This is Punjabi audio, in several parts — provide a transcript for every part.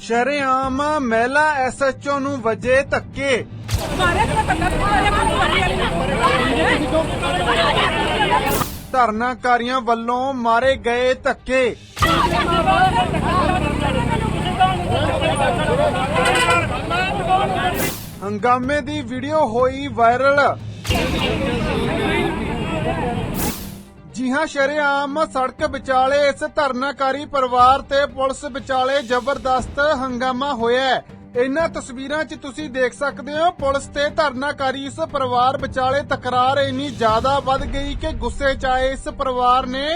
ਸ਼ਰੇਆਮ ਮਹਿਲਾ ਐਸਐਚਓ ਨੂੰ ਵਜੇ ਧੱਕੇ। ਧਰਨਾਕਾਰੀਆਂ ਵੱਲੋਂ ਮਾਰੇ ਗਏ ਧੱਕੇ। ਹੰਗਾਮੇ ਦੀ ਵੀਡੀਓ ਹੋਈ ਵਾਇਰਲ। ਜੀ ਹਾਂ ਸ਼ਰੇਆਮ ਸੜਕ ਵਿਚਾਲੇ ਇਸ ਧਰਨਾਕਾਰੀ ਪਰਿਵਾਰ ਤੇ ਪੁਲਿਸ ਵਿਚਾਲੇ ਜ਼ਬਰਦਸਤ ਹੰਗਾਮਾ ਹੋਇਆ ਹੈ। ਇਹਨਾਂ ਤਸਵੀਰਾਂ 'ਚ ਤੁਸੀਂ ਦੇਖ ਸਕਦੇ ਹੋ, ਪੁਲਿਸ ਤੇ ਧਰਨਾਕਾਰੀ ਇਸ ਪਰਿਵਾਰ ਵਿਚਾਲੇ ਤਕਰਾਰ ਇੰਨੀ ਜ਼ਿਆਦਾ ਵੱਧ ਗਈ ਕਿ ਗੁੱਸੇ 'ਚ ਆਏ ਇਸ ਪਰਿਵਾਰ ਨੇ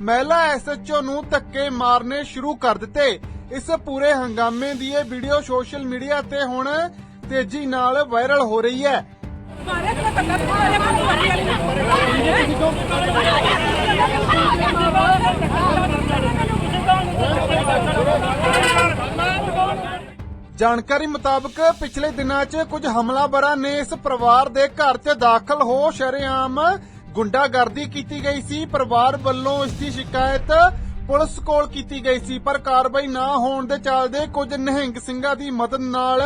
ਮਹਿਲਾ ਐਸਐਚਓ ਨੂੰ ਧੱਕੇ ਮਾਰਨੇ ਸ਼ੁਰੂ ਕਰ ਦਿੱਤੇ। ਇਸ ਪੂਰੇ ਹੰਗਾਮੇ ਦੀ ਇਹ ਵੀਡੀਓ ਸੋਸ਼ਲ ਮੀਡੀਆ ਤੇ ਹੁਣ ਤੇਜ਼ੀ ਨਾਲ ਵਾਇਰਲ ਹੋ ਰਹੀ ਹੈ। ਜਾਣਕਾਰੀ ਮੁਤਾਬਕ ਪਿਛਲੇ ਦਿਨਾਂ 'ਚ ਕੁਝ ਹਮਲਾਵਰਾਂ ਨੇ ਇਸ ਪਰਿਵਾਰ ਦੇ ਘਰ 'ਚ ਦਾਖਲ ਹੋ ਸ਼ਰੇਆਮ ਗੁੰਡਾਗਰਦੀ ਕੀਤੀ ਗਈ ਸੀ। ਪਰਿਵਾਰ ਵੱਲੋਂ ਇਸ ਦੀ ਸ਼ਿਕਾਇਤ ਪੁਲਿਸ ਕੋਲ ਕੀਤੀ ਗਈ ਸੀ, ਪਰ ਕਾਰਵਾਈ ਨਾ ਹੋਣ ਦੇ ਚੱਲਦੇ ਕੁਝ ਨਿਹੰਗ ਸਿੰਘਾਂ ਦੀ ਮਦਦ ਨਾਲ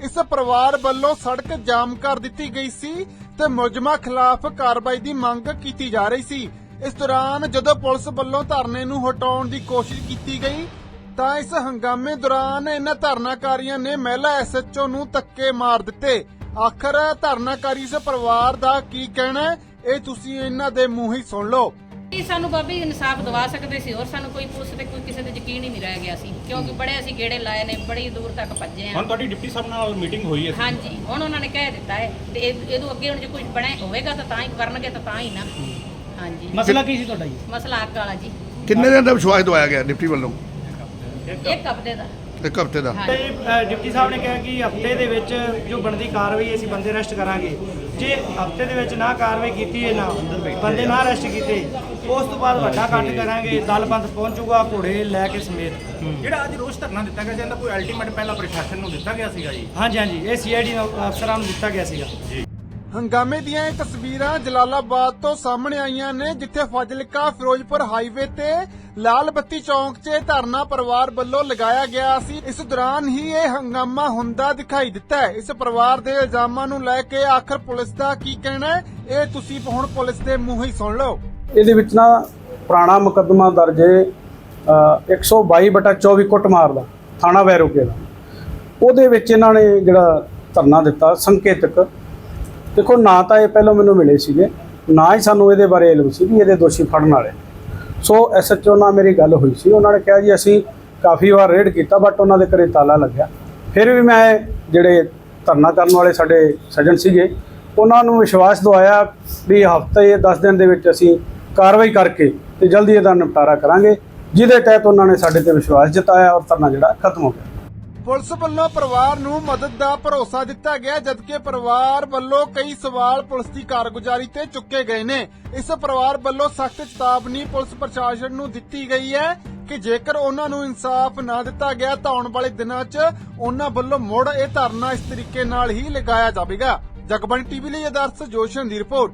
ਇਸ ਪਰਿਵਾਰ ਵੱਲੋਂ ਸੜਕ ਜਾਮ ਕਰ ਦਿੱਤੀ ਗਈ ਸੀ ਤੇ ਮੁਲਜ਼ਮਾਂ ਖਿਲਾਫ ਕਾਰਵਾਈ ਦੀ ਮੰਗ ਕੀਤੀ ਜਾ ਰਹੀ ਸੀ। ਇਸ ਦੌਰਾਨ ਜਦੋਂ ਪੁਲਿਸ ਵੱਲੋਂ ਧਰਨੇ ਨੂੰ ਹਟਾਉਣ ਦੀ ਕੋਸ਼ਿਸ਼ ਕੀਤੀ ਗਈ ਤਾਂ ਇਸ ਹੰਗਾਮੇ ਦੌਰਾਨ ਇਹਨਾਂ ਧਰਨਾਕਾਰੀਆਂ ਨੇ ਮਹਿਲਾ ਐਸਐਚਓ ਨੂੰ ਧੱਕੇ ਮਾਰ ਦਿੱਤੇ। ਆਖਰ ਧਰਨਾਕਾਰੀ ਇਸ ਪਰਿਵਾਰ ਦਾ ਕੀ ਕਹਿਣਾ ਹੈ, ਇਹ ਤੁਸੀਂ ਇਹਨਾਂ ਦੇ ਮੂੰਹ ਹੀ ਸੁਣ ਲਓ। ਕੀ ਸਾਨੂੰ ਬਾਬੀ ਇਨਸਾਫ ਦਵਾ ਸਕਦੇ ਸੀ ਔਰ ਸਾਨੂੰ ਕੋਈ ਪੁਲਿਸ ਤੇ ਕੋਈ ਕਿਸੇ ਤੇ ਯਕੀਨ ਹੀ ਨਹੀਂ ਰਹਿ ਗਿਆ ਸੀ। ਕਿਉਂਕਿ ਬੜੇ ਅਸੀਂ ਗੇੜੇ ਲਾਏ ਨੇ ਬੜੀ ਦੂਰ ਤੱਕ ਭੱਜੇ ਹੁਣ ਆ ਤੁਹਾਡੀ ਡਿਪਟੀ ਸਾਹਿਬ ਨਾਲ ਮੀਟਿੰਗ ਹੋਈ ਹੈ ਹਾਂਜੀ ਹੁਣ ਉਹਨਾਂ ਨੇ ਕਹਿ ਦਿੱਤਾ ਹੈ। ਤੇ ਇਹ- ਇਹਦੋਂ ਅੱਗੇ ਹੁਣ ਜੇ ਕੁਝ ਬਣੇ ਹੋਵੇਗਾ ਤਾਂ ਤਾਂ ਹੀ ਕਰਨਗੇ ਤਾਂ ਤਾਂ ਹੀ ਨਾ। ਹਾਂਜੀ। ਮਸਲਾ ਕੀ ਸੀ ਤੁਹਾਡਾ ਜੀ? ਮਸਲਾ ਅੱਗ ਵਾਲਾ ਜੀ। ਕਿੰਨੇ ਦਿਨ ਦਾ ਵਿਸ਼ਵਾਸ ਦਵਾਇਆ ਗਿਆ ਡਿਪਟੀ ਵੱਲੋਂ? ਇੱਕ ਹਫ਼ਤੇ ਦਾ। ਇੱਕ ਹਫ਼ਤੇ ਦਾ। ਤੇ ਅ, ਡਿਪਟੀ ਸਾਹਿਬ ਨੇ ਕਿਹਾ ਕਿ ਹਫ਼ਤੇ ਦੇ ਵਿੱਚ ਜੋ ਬਣਦੀ ਕਾਰਵਾਈ ਅਸੀਂ ਬੰਦੇ ਅਰੈਸਟ ਕਰਾਂਗੇ। ਜੇ ਹਫ਼ਤੇ ਦੇ ਵਿੱਚ ਨਾ ਕਾਰਵਾਈ ਕੀਤੀ ਹੈ ਨਾ ਬੰਦੇ ਨਾ ਅਰੈਸਟ ਕੀਤੇ ਉਸ ਤੋਂ ਬਾਅਦ ਵੱਡਾ ਕੱਟ ਕਰਾਂਗੇ ਦਲ ਬੰਦ ਪਹੁੰਚੂਗਾ ਘੋੜੇ ਲੈ ਕੇ ਸਮੇਤ। ਜਿਹੜਾ ਅੱਜ ਰੋਜ਼ ਧਰਨਾ ਦਿੱਤਾ ਗਿਆ ਜਾਂਦਾ ਕੋਈ ਅਲਟੀਮੇਟ ਪਹਿਲਾਂ ਪ੍ਰਸ਼ਾਸਨ ਨੂੰ ਦਿੱਤਾ ਗਿਆ ਸੀਗਾ ਜੀ? ਹਾਂਜੀ ਹਾਂਜੀ ਇਹ ਸੀਆਈਡੀ ਅਫਸਰਾਂ ਨੂੰ ਦਿੱਤਾ ਗਿਆ ਸੀਗਾ। ਹੰਗਾਮੇ ਦੀਆਂ ਇਹ ਤਸਵੀਰਾਂ ਜਲਾਲਾਬਾਦ ਤੋਂ ਸਾਹਮਣੇ ਆਈਆਂ ਨੇ ਜਿੱਥੇ ਫਾਜ਼ਿਲਕਾ ਫਿਰੋਜ਼ਪੁਰ ਹਾਈਵੇ ਤੇ ਲਾਲ ਬੱਤੀ ਚੌਂਕ 'ਚ ਧਰਨਾ ਪਰਿਵਾਰ ਵੱਲੋਂ ਲਗਾਇਆ ਗਿਆ ਸੀ। ਇਸ ਦੌਰਾਨ ਹੀ ਇਹ ਹੰਗਾਮਾ ਹੁੰਦਾ ਦਿਖਾਈ ਦਿੱਤਾ ਹੈ। ਇਸ ਪਰਿਵਾਰ ਦੇ ਇਲਜ਼ਾਮਾਂ ਨੂੰ ਲੈ ਕੇ ਆਖਰ ਪੁਲਿਸ ਦਾ ਕੀ ਕਹਿਣਾ ਹੈ? ਇਹ ਤੁਸੀਂ ਹੁਣ ਪੁਲਿਸ ਦੇ ਮੂੰਹ ਹੀ ਸੁਣ ਲਓ। ਇਹਦੇ ਵਿੱਚ ਨਾ ਪੁਰਾਣਾ ਮੁਕੱਦਮਾ ਦਰਜ ਹੈ ਅ, 122 ਬਟਾ 24 ਕੁੱਟਮਾਰ ਦਾ ਥਾਣਾ ਵੈਰੋਕੇ ਦਾ। ਉਹਦੇ ਵਿੱਚ ਇਹਨਾਂ ਨੇ ਜਿਹੜਾ ਧਰਨਾ ਦਿੱਤਾ ਸੰਕੇਤਕ ਦੇਖੋ, ਨਾ ਤਾਂ ਇਹ ਪਹਿਲਾਂ ਮੈਨੂੰ ਮਿਲੇ ਸੀਗੇ, ਨਾ ਹੀ ਸਾਨੂੰ ਇਹਦੇ ਬਾਰੇ ਇਲਮ ਸੀ ਵੀ ਇਹਦੇ ਦੋਸ਼ੀ ਫੜਨ ਵਾਲੇ। ਸੋ ਐਸਐਚਓ ਨਾਲ ਮੇਰੀ ਗੱਲ ਹੋਈ ਸੀ। ਉਹਨਾਂ ਨੇ ਕਿਹਾ ਜੀ, ਅਸੀਂ ਕਾਫੀ ਵਾਰ ਰੇਡ ਕੀਤਾ ਬਟ ਉਹਨਾਂ ਦੇ ਘਰੇ ਤਾਲਾ ਲੱਗਿਆ। ਫਿਰ ਵੀ ਮੈਂ ਜਿਹੜੇ ਧਰਨਾ ਕਰਨ ਵਾਲੇ ਸਾਡੇ ਸੱਜਣ ਸੀਗੇ, ਉਹਨਾਂ ਨੂੰ ਵਿਸ਼ਵਾਸ ਦਵਾਇਆ ਵੀ ਹਫ਼ਤੇ 10 ਦਿਨ ਦੇ ਵਿੱਚ ਅਸੀਂ ਕਾਰਵਾਈ ਕਰਕੇ ਤੇ ਜਲਦੀ ਇਹਦਾ ਨਿਪਟਾਰਾ ਕਰਾਂਗੇ, ਜਿਹਦੇ ਤਹਿਤ ਉਹਨਾਂ ਨੇ ਸਾਡੇ ਤੇ ਵਿਸ਼ਵਾਸ ਜਤਾਇਆ ਔਰ ਧਰਨਾ ਜਿਹੜਾ ਖਤਮ ਹੋ ਗਿਆ। ਪੁਲਿਸ ਵੱਲੋਂ ਪਰਿਵਾਰ ਨੂੰ ਮਦਦ ਦਾ ਭਰੋਸਾ ਦਿੱਤਾ ਗਿਆ, ਜਦਕਿ ਪਰਿਵਾਰ ਵੱਲੋਂ ਕਈ ਸਵਾਲ ਪੁਲਿਸ ਦੀ ਕਾਰਗੁਜ਼ਾਰੀ ਤੇ ਚੁੱਕੇ ਗਏ ਨੇ। ਇਸ ਪਰਿਵਾਰ ਵੱਲੋਂ ਸਖਤ ਚੇਤਾਵਨੀ ਪੁਲਿਸ ਪ੍ਰਸ਼ਾਸਨ ਨੂੰ ਦਿੱਤੀ ਗਈ ਹੈ ਕਿ ਜੇਕਰ ਉਹਨਾਂ ਨੂੰ ਇਨਸਾਫ ਨਾ ਦਿੱਤਾ ਗਿਆ ਤਾਂ ਆਉਣ ਵਾਲੇ ਦਿਨਾਂ 'ਚ ਉਹਨਾਂ ਵੱਲੋਂ ਮੁੜ ਇਹ ਧਰਨਾ ਇਸ ਤਰੀਕੇ ਨਾਲ ਹੀ ਲਗਾਇਆ ਜਾਵੇਗਾ। ਜਗਬਾਣੀ ਟੀਵੀ ਲਈ ਆਦਰਸ਼ ਜੋਸ਼ਨ ਦੀ ਰਿਪੋਰਟ।